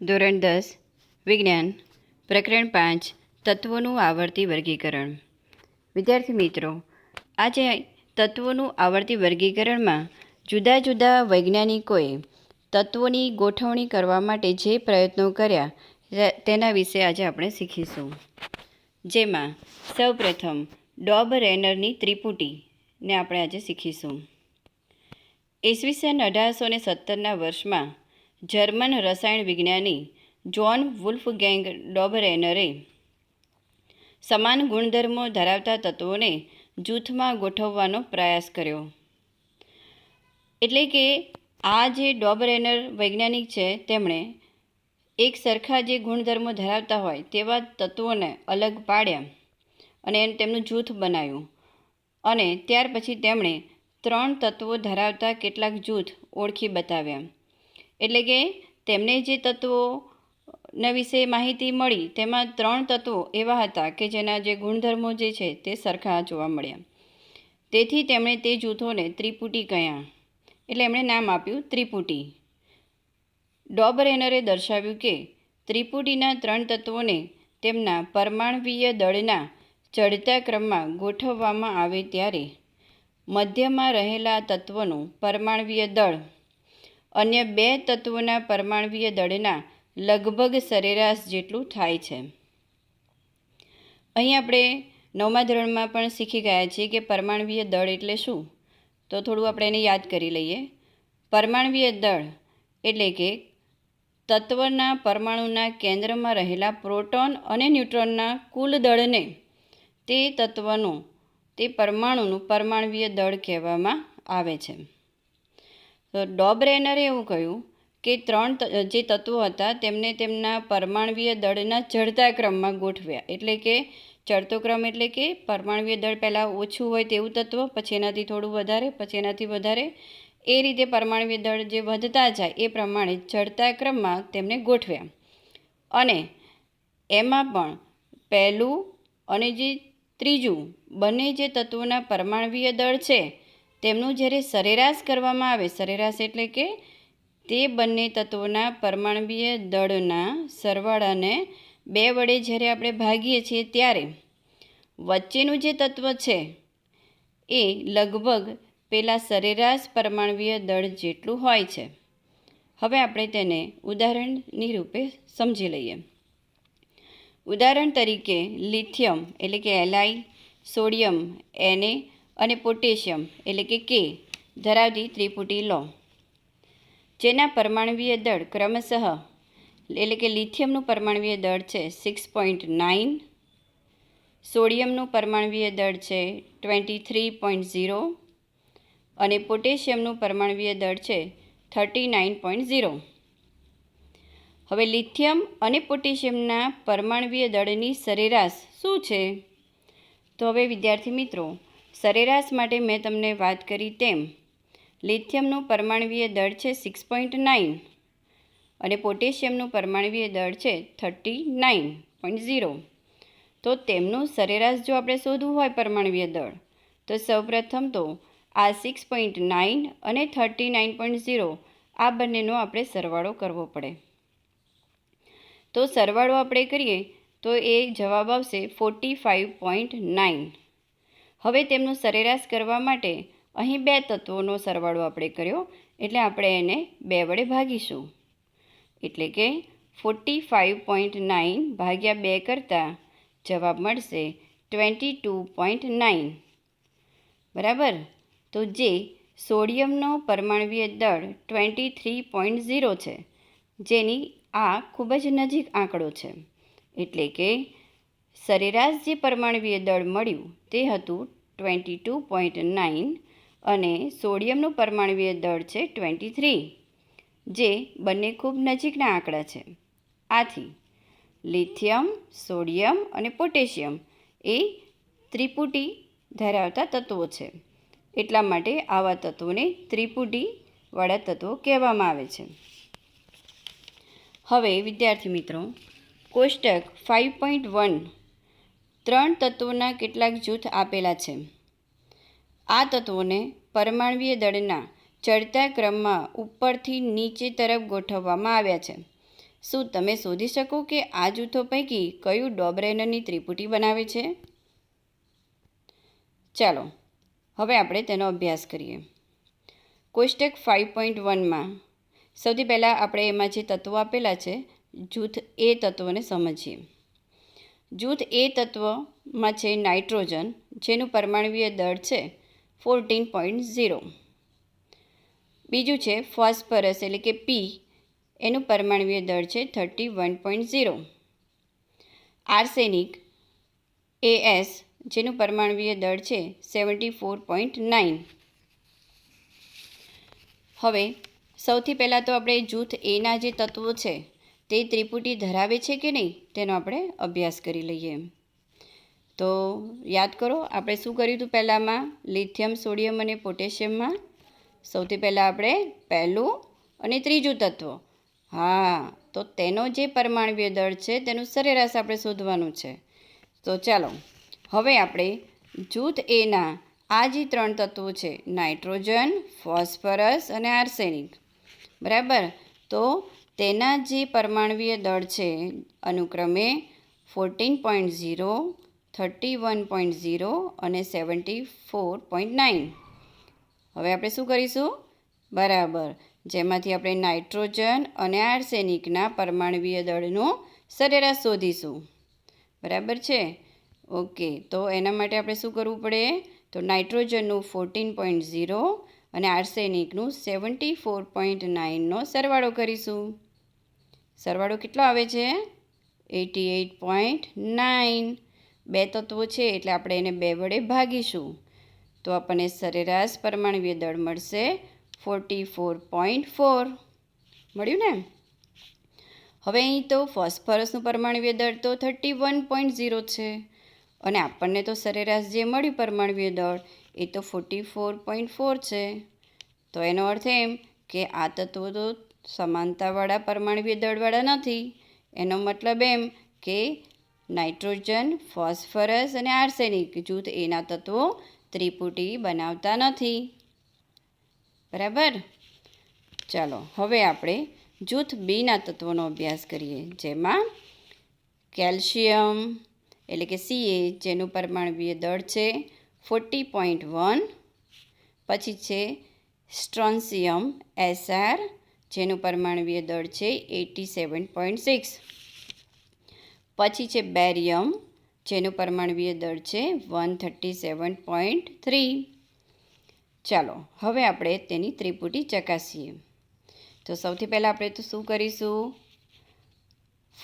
ધોરણ દસ, વિજ્ઞાન, પ્રકરણ પાંચ, તત્વોનું આવર્તી વર્ગીકરણ. વિદ્યાર્થી મિત્રો, આજે તત્વોનું આવર્તી વર્ગીકરણમાં જુદા જુદા વૈજ્ઞાનિકોએ તત્વોની ગોઠવણી કરવા માટે જે પ્રયત્નો કર્યા તેના વિશે આજે આપણે શીખીશું. જેમાં સૌપ્રથમ ડોબ રેનરની ત્રિપુટીને આપણે આજે શીખીશું. ઈસવીસન અઢારસો ને સત્તરના વર્ષમાં જર્મન રસાયણ વિજ્ઞાની જ્હોન વુલ્ફગેંગ ડોબરેનરે સમાન ગુણધર્મો ધરાવતા તત્વોને જૂથમાં ગોઠવવાનો પ્રયાસ કર્યો. એટલે કે આ જે ડોબરેનર વૈજ્ઞાનિક છે, તેમણે એક સરખા જે ગુણધર્મો ધરાવતા હોય તેવા તત્વોને અલગ પાડ્યા અને તેમનું જૂથ બનાવ્યું. અને ત્યાર પછી તેમણે ત્રણ તત્વો ધરાવતા કેટલાક જૂથ ઓળખી બતાવ્યા. એટલે કે તેમને જે તત્વોના વિશે માહિતી મળી, તેમાં ત્રણ તત્વો એવા હતા કે જેના જે ગુણધર્મો જે છે તે સરખા જોવા મળ્યા. તેથી તેમણે તે જૂથોને ત્રિપુટી કહ્યા એટલે એમણે નામ આપ્યું ત્રિપુટી. ડોબરેનરે દર્શાવ્યું કે ત્રિપુટીના ત્રણ તત્વોને તેમના પરમાણવીય દળના ચડતા ક્રમમાં ગોઠવવામાં આવે ત્યારે મધ્યમાં રહેલા તત્વનું પરમાણવીય દળ અન્ય બે તત્વોના પરમાણવીય દળના લગભગ સરેરાશ જેટલું થાય છે. અહીં આપણે નવમા ધોરણમાં પણ શીખી ગયા છીએ કે પરમાણવીય દળ એટલે શું? તો થોડું આપણે એને યાદ કરી લઈએ. પરમાણવીય દળ એટલે કે તત્વના પરમાણુના કેન્દ્રમાં રહેલા પ્રોટોન અને ન્યુટ્રોનના કુલ દળને તે તત્વનું, તે પરમાણુનું પરમાણવીય દળ કહેવામાં આવે છે. તો ડોબરેનરે એવું કહ્યું કે ત્રણ જે તત્વો હતા તેમને તેમના પરમાણવીય દળના ચડતા ક્રમમાં ગોઠવ્યા. એટલે કે ચડતો ક્રમ એટલે કે પરમાણવીય દળ પહેલાં ઓછું હોય તેવું તત્વ, પછી એનાથી થોડું વધારે, પછી એનાથી વધારે. એ રીતે પરમાણવીય દળ જે વધતા જાય એ પ્રમાણે ચડતા ક્રમમાં તેમને ગોઠવ્યા. અને એમાં પણ પહેલું અને જે ત્રીજું બંને જે તત્વોના પરમાણવીય દળ છે તેમનું જ્યારે સરેરાશ કરવામાં આવે, સરેરાશ એટલે કે તે બંને તત્વોના પરમાણવીય દળના સરવાળાને બે વડે જ્યારે આપણે ભાગીએ છીએ ત્યારે વચ્ચેનું જે તત્વ છે, એ લગભગ પેલા સરેરાશ પરમાણવીય દળ જેટલું હોય છે. હવે આપણે તેને ઉદાહરણની રૂપે સમજી લઈએ. ઉદાહરણ તરીકે, લિથિયમ એટલે કે એલઆઈ સોડિયમ એને અને પોટેશિયમ, એટલે કે કે ધરાવતી ત્રિપુટી લો. જેના પરમાણવીય દળ ક્રમશઃ, એટલે કે લિથિયમનું પરમાણવીય દળ છે સિક્સ પોઈન્ટ નાઇન સોડિયમનું પરમાણવીય દળ છે ટ્વેન્ટી થ્રી પોઈન્ટ ઝીરો અને પોટેશિયમનું પરમાણવીય દળ છે થર્ટી નાઇન પોઈન્ટ ઝીરો હવે લિથિયમ અને પોટેશિયમના પરમાણવીય દળની સરેરાશ શું છે? તો હવે વિદ્યાર્થી મિત્રો સરેરાશ માટે મેં તમને વાત કરી તેમ, લિથિયમનું પરમાણવીય દળ છે સિક્સ પોઈન્ટ નાઇન અને પોટેશિયમનું પરમાણવીય દળ છે થર્ટી નાઇન પોઈન્ટ ઝીરો તો તેમનું સરેરાશ જો આપણે શોધવું હોય પરમાણવીય દળ, તો સૌપ્રથમ તો આ સિક્સ પોઈન્ટ નાઇન અને થર્ટી નાઇન પોઈન્ટ ઝીરો આ બંનેનો આપણે સરવાળો કરવો પડે. તો સરવાળો આપણે કરીએ તો એ જવાબ આવશે ફોર્ટી ફાઇવ પોઈન્ટ નાઇન હવે તેમનું સરેરાશ કરવા માટે અહીં બે તત્વોનો સરવાળો આપણે કર્યો, એટલે આપણે એને બે વડે ભાગીશું. એટલે કે ફોર્ટી ફાઇવ પોઈન્ટ નાઇન ભાગ્યા બે કરતાં જવાબ મળશે ટ્વેન્ટી ટુ પોઈન્ટ નાઇન બરાબર? તો જે સોડિયમનો પરમાણવીય દળ ટ્વેન્ટી થ્રી પોઈન્ટ ઝીરો છે, જેની આ ખૂબ જ નજીક આંકડો છે. એટલે કે સરેરાશ જે પરમાણવીય દળ મળ્યું તે હતું ટ્વેન્ટી ટુ પોઈન્ટ નાઇન અને સોડિયમનું પરમાણવીય દળ છે ટ્વેન્ટી થ્રી જે બંને ખૂબ નજીકના આંકડા છે. આથી, લિથિયમ, સોડિયમ અને પોટેશિયમ એ ત્રિપુટી ધરાવતા તત્વો છે. એટલા માટે આવા તત્વોને ત્રિપુટીવાળા તત્વો કહેવામાં આવે છે. હવે, વિદ્યાર્થી મિત્રો, કોષ્ટક ફાઇવ પોઈન્ટ વન ત્રણ તત્વોના કેટલાક જૂથ આપેલા છે. આ તત્વોને પરમાણવીય દળના ચડતા ક્રમમાં ઉપરથી નીચે તરફ ગોઠવવામાં આવ્યા છે. શું તમે શોધી શકો કે આ જૂથો પૈકી કયું ડોબરેનની ત્રિપુટી બનાવે છે? ચાલો, હવે આપણે તેનો અભ્યાસ કરીએ. કોષ્ટક ફાઇવ પોઈન્ટ વનમાં સૌથી પહેલાં આપણે એમાં જે તત્વો આપેલા છે, જૂથ એ તત્વોને સમજીએ. જૂથ એ તત્વમાં છે નાઇટ્રોજન, જેનું પરમાણવીય દળ છે ફોર્ટીન પોઈન્ટ ઝીરો. બીજું છે ફોસ્ફરસ, એટલે કે પી એનું પરમાણવીય દળ છે thirty one point zero. Arsenic, A, S પરમાણવીય દળ છે સેવન્ટી ફોર પોઈન્ટ નાઇન. હવે, સૌથી પહેલાં તો આપણે જૂથ એના જે તત્વો છે તે ત્રિપુટી ધરાવે છે કે નહીં, તેનો આપણે અભ્યાસ કરી લઈએ. તો યાદ કરો, આપણે શું કર્યું હતું પહેલાંમાં? લિથિયમ, સોડિયમ અને પોટેશિયમમાં સૌથી પહેલાં આપણે પહેલું અને ત્રીજું તત્વ. હા, તો તેનો જે પરમાણવીય દળ છે, તેનું સરેરાશ આપણે શોધવાનું છે. તો ચાલો, હવે આપણે જૂથ એના આ જે ત્રણ તત્વો છે, નાઇટ્રોજન, ફોસ્ફરસ અને આર્સેનિક. બરાબર? તો તેના જે પરમાણવીય દળ છે, અનુક્રમે fourteen point zero thirty one point zero અને સેવન્ટી ફોર પોઈન્ટ નાઇન હવે આપણે શું કરીશું? બરાબર. જેમાંથી આપણે નાઇટ્રોજન અને આર્સેનિકના પરમાણવીય દળનો સરેરાશ શોધીશું. બરાબર છે? ઓકે. તો એના માટે આપણે શું કરવું પડે? તો નાઇટ્રોજનનું ફોર્ટીન પોઈન્ટ ઝીરો અને આર્સેનિકનું સેવન્ટી ફોર પોઈન્ટ નાઇનનો સરવાળો કરીશું. સરવાળો કેટલો આવે છે? એટી એઇટ પોઈન્ટ નાઇન બે તત્વો છે એટલે આપણે એને બે વડે ભાગીશું. તો આપણને સરેરાશ પરમાણવીય દળ મળશે ફોર્ટી ફોર પોઈન્ટ ફોર. મળ્યું ને? હવે અહીં તો ફોસ્ફરસનું પરમાણવીય દળ તો થર્ટી વન પોઈન્ટ ઝીરો છે. અને આપણને તો સરેરાશ જે મળ્યું પરમાણવીય દળ, એ તો ફોર્ટી ફોર પોઈન્ટ ફોર છે. તો એનો અર્થ એમ કે આ તત્વો તો સમાનતાવાળા પરમાણવીય દળવાળા નથી. એનો મતલબ એમ કે નાઇટ્રોજન, ફોસ્ફરસ અને આર્સેનિક જૂથ એના તત્વો ત્રિપુટી બનાવતા નથી. બરાબર? ચાલો, હવે આપણે જૂથ બીના તત્વોનો અભ્યાસ કરીએ, જેમાં કેલ્શિયમ એટલે કે સીએ જેનું પરમાણવીય દળ છે ફોર્ટી પોઈન્ટ વન પછી છે સ્ટ્રોન્સિયમ એસઆર જેનું પરમાણવીય દળ છે એટી સેવન પોઈન્ટ સિક્સ. પછી છે બેરિયમ, જેનું પરમાણવીય દળ છે one thirty seven point three. ચાલો, હવે આપણે તેની ત્રિપુટી ચકાસીએ. તો સૌથી પહેલાં આપણે તો શું કરીશું?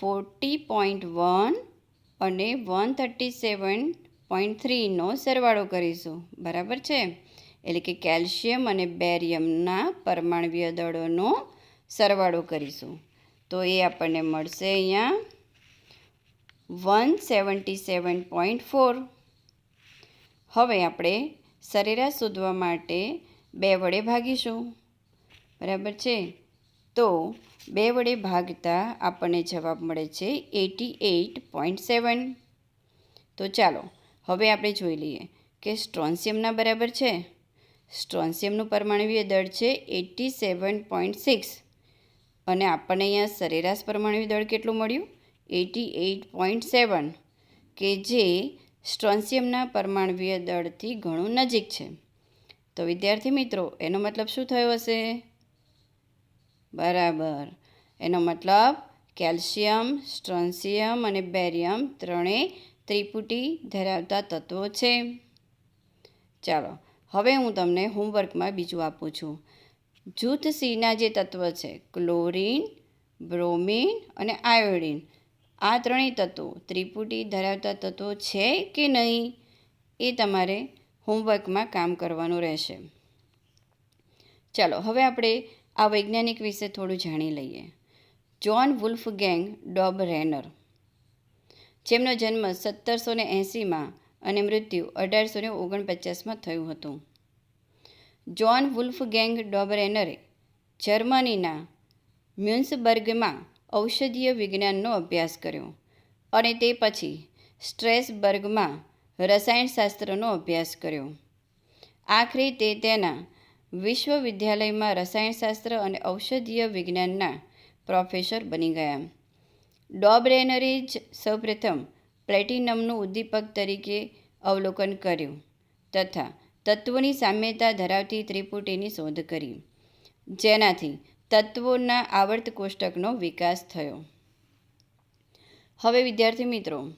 ફોર્ટી પોઈન્ટ વન અને વન થર્ટી સેવન પોઈન્ટ થ્રીનો સરવાળો કરીશું. બરાબર છે? એટલે કે કેલ્શિયમ અને બેરિયમના પરમાણવીય દળોનો સરવાળો કરીશું. તો એ આપણને મળશે અહીંયા one seventy seven point four. હવે આપણે સરેરાશ શોધવા માટે બે વડે ભાગીશું. બરાબર છે? તો બે વડે ભાગતા આપણને જવાબ મળે છે એટી એઇટ પોઈન્ટ સેવન. તો ચાલો, હવે આપણે જોઈ લઈએ કે સ્ટ્રોન્સિયમના બરાબર છે? સ્ટ્રોન્સિયમનું પરમાણવીય દળ છે એટી સેવન પોઈન્ટ સિક્સ. અને આપણને અહીંયા સરેરાશ પરમાણવીય દળ કેટલું મળ્યું? Eighty eight point seven. કે જે સ્ટ્રોન્સિયમના પરમાણવીય દળથી ઘણું નજીક છે. તો વિદ્યાર્થી મિત્રો, એનો મતલબ શું થયો હશે? બરાબર. એનો મતલબ કેલ્શિયમ, સ્ટ્રોન્સિયમ અને બેરિયમ ત્રણેય ત્રિપુટી ધરાવતા તત્વો છે. ચાલો હવે હું તમને હોમવર્કમાં બીજું આપું છું. જૂથ સીના જે તત્વ છે, ક્લોરિન, બ્રોમિન અને આયોડિન, આ ત્રણેય તત્વો ત્રિપુટી ધરાવતા તત્વો છે કે નહીં એ તમારે હોમવર્કમાં કામ કરવાનું રહેશે. ચાલો, હવે આપણે આ વૈજ્ઞાનિક વિશે થોડું જાણી લઈએ. John Wolfgang Dobereiner જેમનો જન્મ સત્તરસો ને એંસીમાં અને મૃત્યુ અઢારસો ને ઓગણપચાસમાં થયું હતું. જ્હોન વુલ્ફ ગેંગ ડોબરેનરે જર્મનીના મ્યુન્સબર્ગમાં ઔષધીય વિજ્ઞાનનો અભ્યાસ કર્યો અને તે પછી સ્ટ્રેસબર્ગમાં રસાયણશાસ્ત્રનો અભ્યાસ કર્યો. આખરે તે તેના વિશ્વવિદ્યાલયમાં રસાયણશાસ્ત્ર અને ઔષધીય વિજ્ઞાનના પ્રોફેસર બની ગયા. ડોબરેનરે જ સૌપ્રથમ પ્લેટિનમનું ઉદ્દીપક તરીકે અવલોકન કર્યું તથા તત્વોની સામ્યતા ધરાવતી ત્રિપુટીની શોધ કરી. જેનાથી તત્વોના આવર્ત કોષ્ટકનો વિકાસ થયો. હવે વિદ્યાર્થી મિત્રો,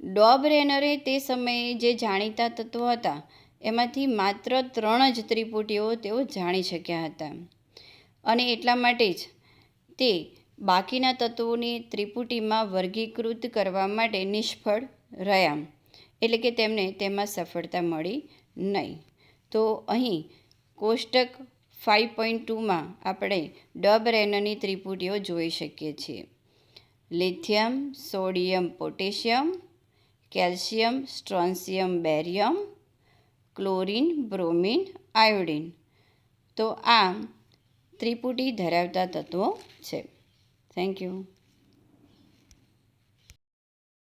ડોબરેનરે તે સમયે જે જાણીતા તત્વો હતા, એમાંથી માત્ર ત્રણ જ ત્રિપુટીઓ તેઓ જાણી શક્યા હતા. અને એટલા માટે જ તે બાકીના તત્વોની ત્રિપુટીમાં વર્ગીકૃત કરવા માટે નિષ્ફળ રહ્યા. એટલે કે તેમને તેમાં સફળતા મળી નહીં. તો અહીં કોષ્ટક ફાઇવ પોઈન્ટ ટુમાં આપણે ડબરેનની ત્રિપુટીઓ જોઈ શકીએ છીએ. Lithium, sodium, potassium, calcium, strontium, barium, chlorine, bromine, iodine. તો આ ત્રિપુટી ધરાવતા તત્વો છે. Thank you.